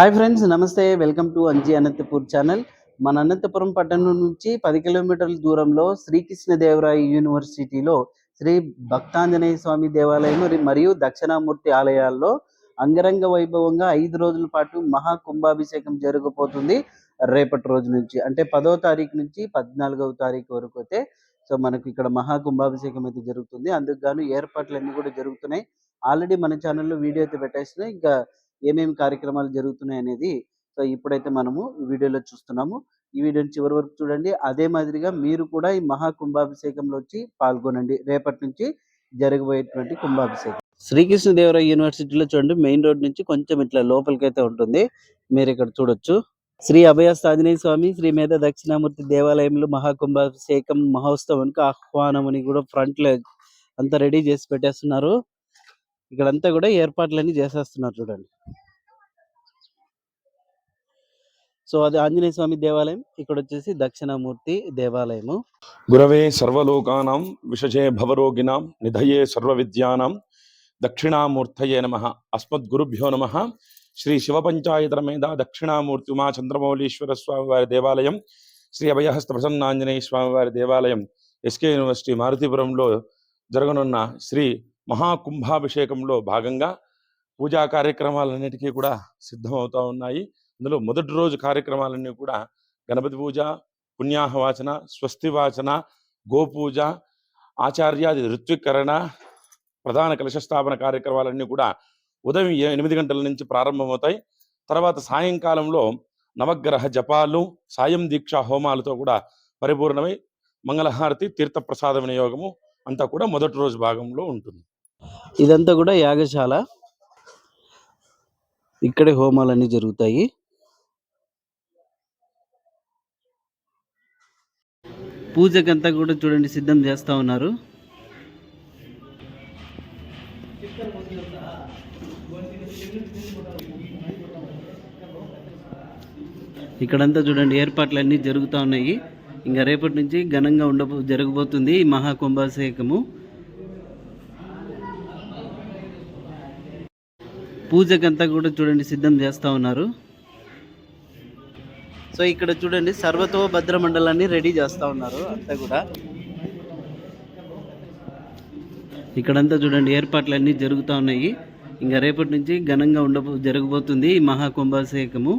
Hi friends నమస్తే. Welcome to Anji Anantapur channel. మన అనంతపురం పట్టణం నుంచి పది కిలోమీటర్ల దూరంలో శ్రీకృష్ణదేవరాయ యూనివర్సిటీలో శ్రీ భక్తాంజనేయ స్వామి దేవాలయం మరియు దక్షిణామూర్తి ఆలయాల్లో అంగరంగ వైభవంగా ఐదు రోజుల పాటు మహా కుంభాభిషేకం జరగబోతుంది రేపటి రోజు నుంచి. అంటే పదో తారీఖు నుంచి పద్నాలుగవ తారీఖు వరకు అయితే సో మనకు ఇక్కడ మహా కుంభాభిషేకం అయితే జరుగుతుంది. అందుకు గాను ఏర్పాట్లన్నీ కూడా జరుగుతున్నాయి. ఆల్రెడీ మన ఛానల్లో వీడియో అయితే పెట్టేసినాయి ఇంకా ఏమేమి కార్యక్రమాలు జరుగుతున్నాయి అనేది సో ఇప్పుడైతే మనము ఈ వీడియోలో చూస్తున్నాము. ఈ వీడియోని చివరి వరకు చూడండి. అదే మాదిరిగా మీరు కూడా ఈ మహాకుంభాభిషేకంలో వచ్చి పాల్గొనండి. రేపటి నుంచి జరగబోయేటువంటి కుంభాభిషేకం. శ్రీకృష్ణదేవరాయ యూనివర్సిటీలో చూడండి. మెయిన్ రోడ్ నుంచి కొంచెం ఇట్లా లోపలికి అయితే ఉంటుంది. మీరు ఇక్కడ చూడొచ్చు. శ్రీ అభయస్థ ఆంజనేయ స్వామి శ్రీ మేధ దక్షిణామూర్తి దేవాలయంలో మహాకుంభాభిషేకం మహోత్సవానికి ఆహ్వానం అని కూడా ఫ్రంట్లో అంతా రెడీ చేసి పెట్టేస్తున్నారు. ఇక్కడంతా కూడా ఏర్పాట్లన్నీ చేసేస్తున్నారు చూడండి. సో అది ఆంజనేయ స్వామి దేవాలయం ఇక్కడ వచ్చేసి దక్షిణామూర్తి దేవాలయము. గురవే సర్వలోకానం విషజే భవరోగిణాం నిధయే సర్వవిద్యానాం దక్షిణామూర్తయే నమ అస్మద్గురుభ్యో నమ. శ్రీ శివపంచాయతరమేధ దక్షిణామూర్తి ఉమా చంద్రమౌళీశ్వర స్వామి వారి దేవాలయం శ్రీ అభయహస్త ప్రసన్నాంజనేయ స్వామి వారి దేవాలయం ఎస్కే యూనివర్సిటీ మారుతిపురంలో జరగనున్న శ్రీ మహాకుంభాభిషేకంలో భాగంగా పూజా కార్యక్రమాలన్నిటికీ కూడా సిద్ధమవుతూ ఉన్నాయి. అందులో మొదటి రోజు కార్యక్రమాలన్నీ కూడా గణపతి పూజ పుణ్యాహవాచన స్వస్తివాచన గోపూజ ఆచార్యాది ఋత్వికరణ ప్రధాన కలశస్థాపన కార్యక్రమాలన్నీ కూడా ఉదయం ఎనిమిది గంటల నుంచి ప్రారంభమవుతాయి. తర్వాత సాయంకాలంలో నవగ్రహ జపాలు సాయం దీక్ష హోమాలతో కూడా పరిపూర్ణమై మంగళహారతి తీర్థప్రసాద వినియోగము అంతా కూడా మొదటి రోజు భాగంలో ఉంటుంది. ఇదంతా కూడా యాగశాల. ఇక్కడే హోమాలన్నీ జరుగుతాయి. పూజకంతా కూడా చూడండి సిద్ధం చేస్తా ఉన్నారు. ఇక్కడంతా చూడండి ఏర్పాట్లన్నీ జరుగుతూ ఉన్నాయి. ఇంకా రేపటి నుంచి ఘనంగా ఉండబో జరగబోతుంది ఈ మహాకుంభాభిషేకము. పూజకంతా కూడా చూడండి సిద్ధం చేస్తూ ఉన్నారు. సో ఇక్కడ చూడండి సర్వతో భద్ర మండలాన్ని రెడీ చేస్తూ ఉన్నారు అంతా కూడా. ఇక్కడంతా చూడండి ఏర్పాట్లు అన్నీ జరుగుతూ ఉన్నాయి. ఇంకా రేపటి నుంచి ఘనంగా ఉండబో జరగబోతుంది ఈ మహాకుంభాభిషేకము.